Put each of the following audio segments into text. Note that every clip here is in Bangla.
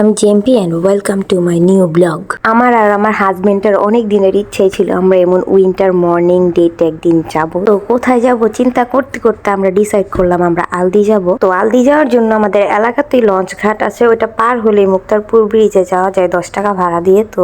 আমি জেম্পি and welcome to my new blog আমার আর আমার হাজবেন্ডের অনেক দিনের ইচ্ছে ছিল আমরা এমন উইন্টার মর্নিং ডেট একদিন যাব। তো কোথায় যাব চিন্তা করতে করতে আমরা ডিসাইড করলাম আমরা আলদি যাব। তো আলদি যাওয়ার জন্য আমাদের এলাকাতেই লঞ্চ ঘাট আছে ওটা পার হলে মুক্তারপুর ব্রিজে যাওয়া যায় দশ টাকা ভাড়া দিয়ে। তো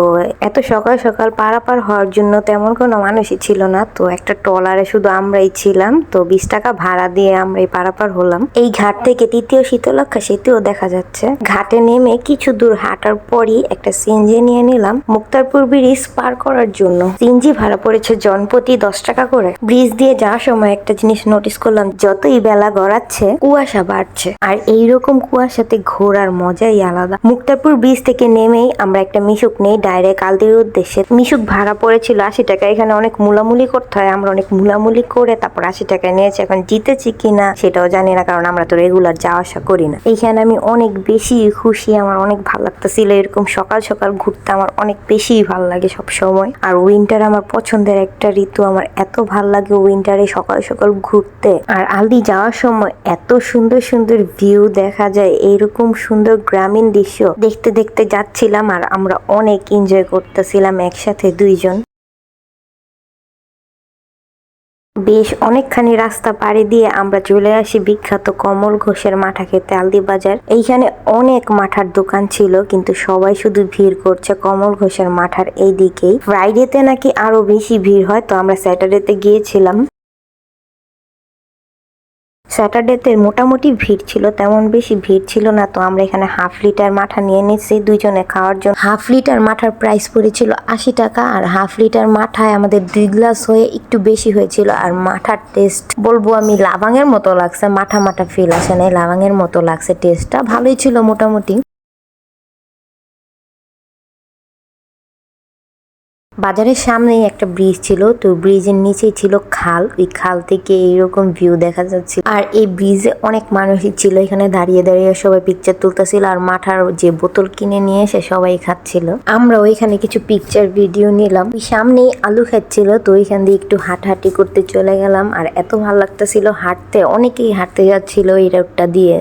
এত সকাল সকাল পারাপার হওয়ার জন্য তেমন কোনো মানুষই ছিল না। তো একটা ট্রলারে শুধু আমরাই ছিলাম, তো বিশ টাকা ভাড়া দিয়ে আমরা এই পারাপার হলাম। এই ঘাট থেকে তৃতীয় শীতলক্ষা সেতুও দেখা যাচ্ছে। ঘাটে নেমে কিছু দূর হাঁটার পরই একটা সিএনজি নিয়ে নিলাম মুক্তারপুর ব্রিজ পার করার জন্য। সিএনজি ভাড়া পড়েছে জনপ্রতি দশ টাকা করে। ব্রিজ দিয়ে যাওয়ার সময় একটা জিনিস নোটিস করলাম, যতই বেলা গড়াচ্ছে, কুয়াশা বাড়ছে। আর এইরকম কুয়াশাতে ঘোরার মজাই আলাদা। মুক্তারপুর ব্রিজ থেকে নেমেই আমরা একটা মিশুক নেই ডাইরেক্ট আলদির উদ্দেশ্যে। মিশুক ভাড়া পড়েছিল আশি টাকা, এখানে অনেক মুলামুলি করতে হয়। আমরা অনেক মুলামুলি করে তারপর আশি টাকা নিয়েছি, এখন জিতেছি কিনা সেটাও জানি না, কারণ আমরা তো রেগুলার যাওয়া আসা করি না। এইখানে আমি অনেক বেশি খুশি, আমার অনেক ভালো লাগতেছিল। এরকম সকাল সকাল ঘুরতে আমার অনেক বেশি ভালো লাগে সব সময় আর উইন্টার আমার পছন্দের একটা ঋতু, আমার এত ভালো লাগে উইন্টারে সকাল সকাল ঘুরতে। আর আলদি যাওয়ার সময় এত সুন্দর সুন্দর ভিউ দেখা যায়, এরকম সুন্দর গ্রামীণ দৃশ্য দেখতে দেখতে যাচ্ছিলাম আর আমরা অনেক এনজয় করতেছিলাম একসাথে দুইজন। বেশ অনেকখানি রাস্তা পাড়ি দিয়ে আমরা চলে আসি বিখ্যাত কমল ঘোষের মাঠা খেতে আলদি বাজার। এইখানে অনেক মাঠার দোকান ছিল, কিন্তু সবাই শুধু ভিড় করছে কমল ঘোষের মাঠার এই দিকেই ফ্রাইডেতে নাকি আরও বেশি ভিড় হয়, তো আমরা স্যাটারডেতে গিয়েছিলাম। স্যাটারডেতে মোটামুটি ভিড় ছিল, তেমন বেশি ভিড় ছিল না তো। আমরা এখানে হাফ লিটার মাঠা নিয়ে নিচ্ছি দুইজনে খাওয়ার জন্য। হাফ লিটার মাঠার প্রাইস পড়েছিল আশি টাকা আর হাফ লিটার মাঠায় আমাদের দুই গ্লাস হয়ে একটু বেশি হয়েছিল আর মাঠার টেস্ট বলব আমি লাভাঙের মতো লাগছে, মাঠা মাঠা ফিল আসে নাই লাভাঙের মতো লাগছে টেস্টটা ভালোই ছিল মোটামুটি। বাজারের সামনেই একটা ব্রিজ ছিল, তো ব্রিজের নিচেই ছিল খাল। ওই খাল থেকে এইরকম ভিউ দেখা যাচ্ছে আর এই ব্রিজে অনেক মানুষই ছিল, এখানে দাঁড়িয়ে দাঁড়িয়ে সবাই পিকচার তুলতেছিল আর মাঠার যে বোতল কিনে নিয়ে এসে সবাই খাচ্ছিল। আমরা ওইখানে কিছু পিকচার ভিডিও নিলাম। ওই সামনেই আলু খাচ্ছিল তো ওইখান দিয়ে একটু হাঁটাহাঁটি করতে চলে গেলাম। আর এত ভালো লাগতেছিল হাঁটতে, অনেকেই হাঁটতে যাচ্ছিল এই রোডটা দিয়ে।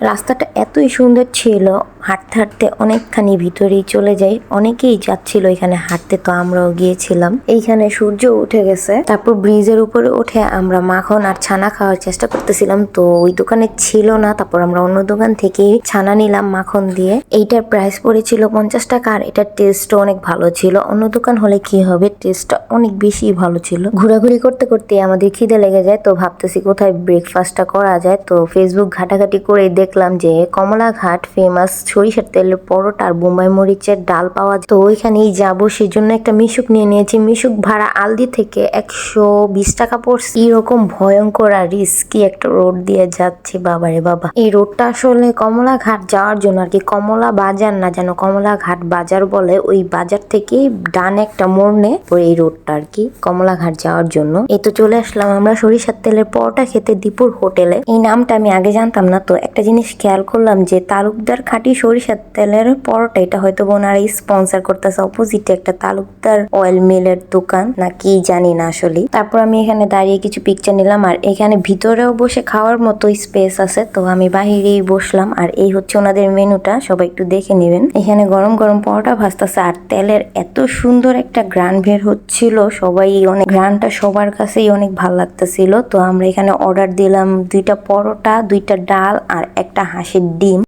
রাস্তাটা এতই সুন্দর ছিল, হাঁটতে হাঁটতে অনেকখানি ভিতরেই চলে যাই। অনেকেই যাচ্ছিল এখানে হাঁটতে, তো আমরাও গিয়েছিলাম। এইখানে সূর্য উঠে গেছে। তারপর ব্রিজের উপরে উঠে আমরা মাখন আর ছানা খাওয়ার চেষ্টা করতেছিলাম, তো ওই দোকানে ছিল না। তারপর আমরা অন্য দোকান থেকে ছানা নিলাম মাখন দিয়ে। এইটার প্রাইস পড়েছিল পঞ্চাশ টাকা, আর এটার টেস্টও অনেক ভালো ছিল। অন্য দোকান হলে কি হবে? টেস্টটা অনেক বেশি ভালো ছিল। ঘোরাঘুরি করতে করতে আমাদের খিদে লেগে যায়, তো ভাবতেছি কোথায় ব্রেকফাস্টটা করা যায়? তো ফেসবুক ঘাটাঘাটি করে দেখলাম যে কমলাঘাট ফেমাস সরিষার তেলের পরোটা আর বোম্বাই মরিচের ডাল পাওয়া যায়। তো ওইখানেই যাব সেই জন্য একটা মিশুক নিয়ে নিয়েছি। মিশুক ভাড়া আলদি থেকে একশো বিশ টাকা পড়ছে। এরকম ভয়ঙ্কর আর রিস্কি একটা রোড দিয়ে যাচ্ছে, বাবারে বাবা। এই রোডটা আসলে কমলা ঘাট যাওয়ার জন্য আর কি, কমলা বাজার না যেন কমলা ঘাট বাজার বলে, ওই বাজার থেকেই ডান একটা মোড় নে এই রোডটা আর কি কমলা ঘাট যাওয়ার জন্য। এই তো চলে আসলাম আমরা সরিষার তেলের পরোটা খেতে দীপুর হোটেলে। এই নামটা আমি আগে জানতাম না, তো একটা জিনিস খেয়াল করলাম যে তালুকদার খাঁটি সরিষার তেলের পরোটা, এটা হয়তো ওনারা স্পন্সার করতেছে অপোজিটে একটা তালুকদার অয়েল মিলের দোকান, না কি জানি না আসলে তারপর আমি এখানে দাঁড়িয়ে কিছু পিকচার নিলাম, আর এখানে ভিতরেও বসে খাওয়ার মতো স্পেস আছে, তো আমি বাহিরেই বসলাম, আর এই হচ্ছে ওনাদের মেনুটা, সবাই একটু দেখে নেবেন। এখানে গরম গরম পরোটা ভাজতেছে, আর তেলের এত সুন্দর একটা গ্রান বের হচ্ছিল, সবাই অনেক গ্রানটা সবার কাছেই অনেক ভালো লাগতেছিল। তো আমরা এখানে অর্ডার দিলাম দুইটা পরোটা, দুইটা ডাল, আর একটা হাঁসের ডিম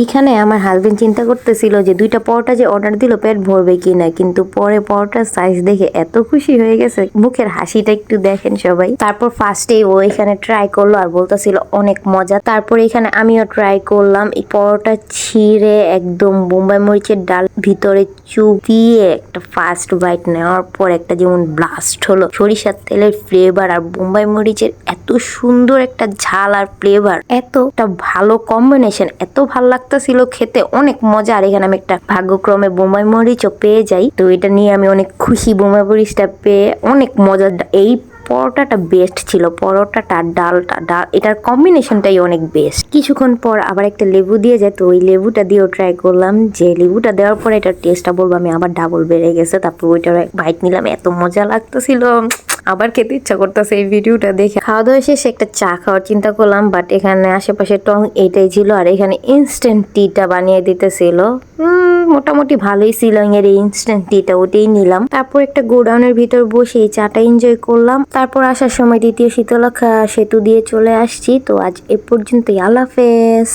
এইখানে আমার হাজবেন্ড চিন্তা করতেছিল যে দুইটা পরোটা যে অর্ডার দিল পেট ভরবে কিনা, কিন্তু পরে পরোটার সাইজ দেখে এত খুশি হয়ে গেছে। মুখের হাসিটা একটু দেখেন সবাই। তারপর ফার্স্টে ও এখানে ট্রাই করল আর বলতেছিল অনেক মজা। তারপর এখানে আমিও ট্রাই করলাম। এই পরোটা ছিঁড়ে একদম বোম্বাই মরিচের ডাল ভিতরে চুপিয়ে একটা ফার্স্ট বাইট নেওয়ার পর একটা যেমন ব্লাস্ট হলো। সরিষার তেলের ফ্লেভার আর বোম্বাই মরিচের এত সুন্দর একটা ঝাল আর ফ্লেভার এত একটা ভালো কম্বিনেশন এত ভালো লাগতেছিল খেতে অনেক মজা আর এখানে আমি একটা ভাগ্যক্রমে বোম্বাই মরিচও পেয়ে যাই। তো এটা নিয়ে আমি অনেক খুশি। বোম্বাই মরিচটা পেয়ে অনেক মজা এই পরোটাটা বেস্ট ছিল। পরোটাটা, ডালটা, ডাল, এটার কম্বিনেশনটাই অনেক বেস্ট কিছুক্ষণ পর আবার একটা লেবু দিয়ে যায়। তো ওই লেবুটা দিয়েও ট্রাই করলাম যে লেবুটা দেওয়ার পরে এটার টেস্টটা বলব, আমি আবার ডাবল বেড়ে গেছে। তারপর ওইটার বাইট নিলাম। এত মজা লাগতেছিল। আবার খেতে ইচ্ছা করতেছে এই ভিডিওটা দেখে। খাওয়া দাওয়া শেষে একটা চা খাওয়ার চিন্তা করলাম বাট এখানে আশেপাশে টং এটাই ছিল আর এখানে ইনস্ট্যান্ট টিটা বানিয়ে দিতেছিল। মোটামুটি ভালোই ছিল এর এই ইনস্ট্যান্ট টিটা ওটাই নিলাম। তারপর একটা গোডাউনের ভিতর বসে এই চাটা এনজয় করলাম। তারপর আসার সময় দ্বিতীয় শীতলক্ষা সেতু দিয়ে চলে আসছি, তো আজ এ পর্যন্তই, আল্লাহ হাফেজ।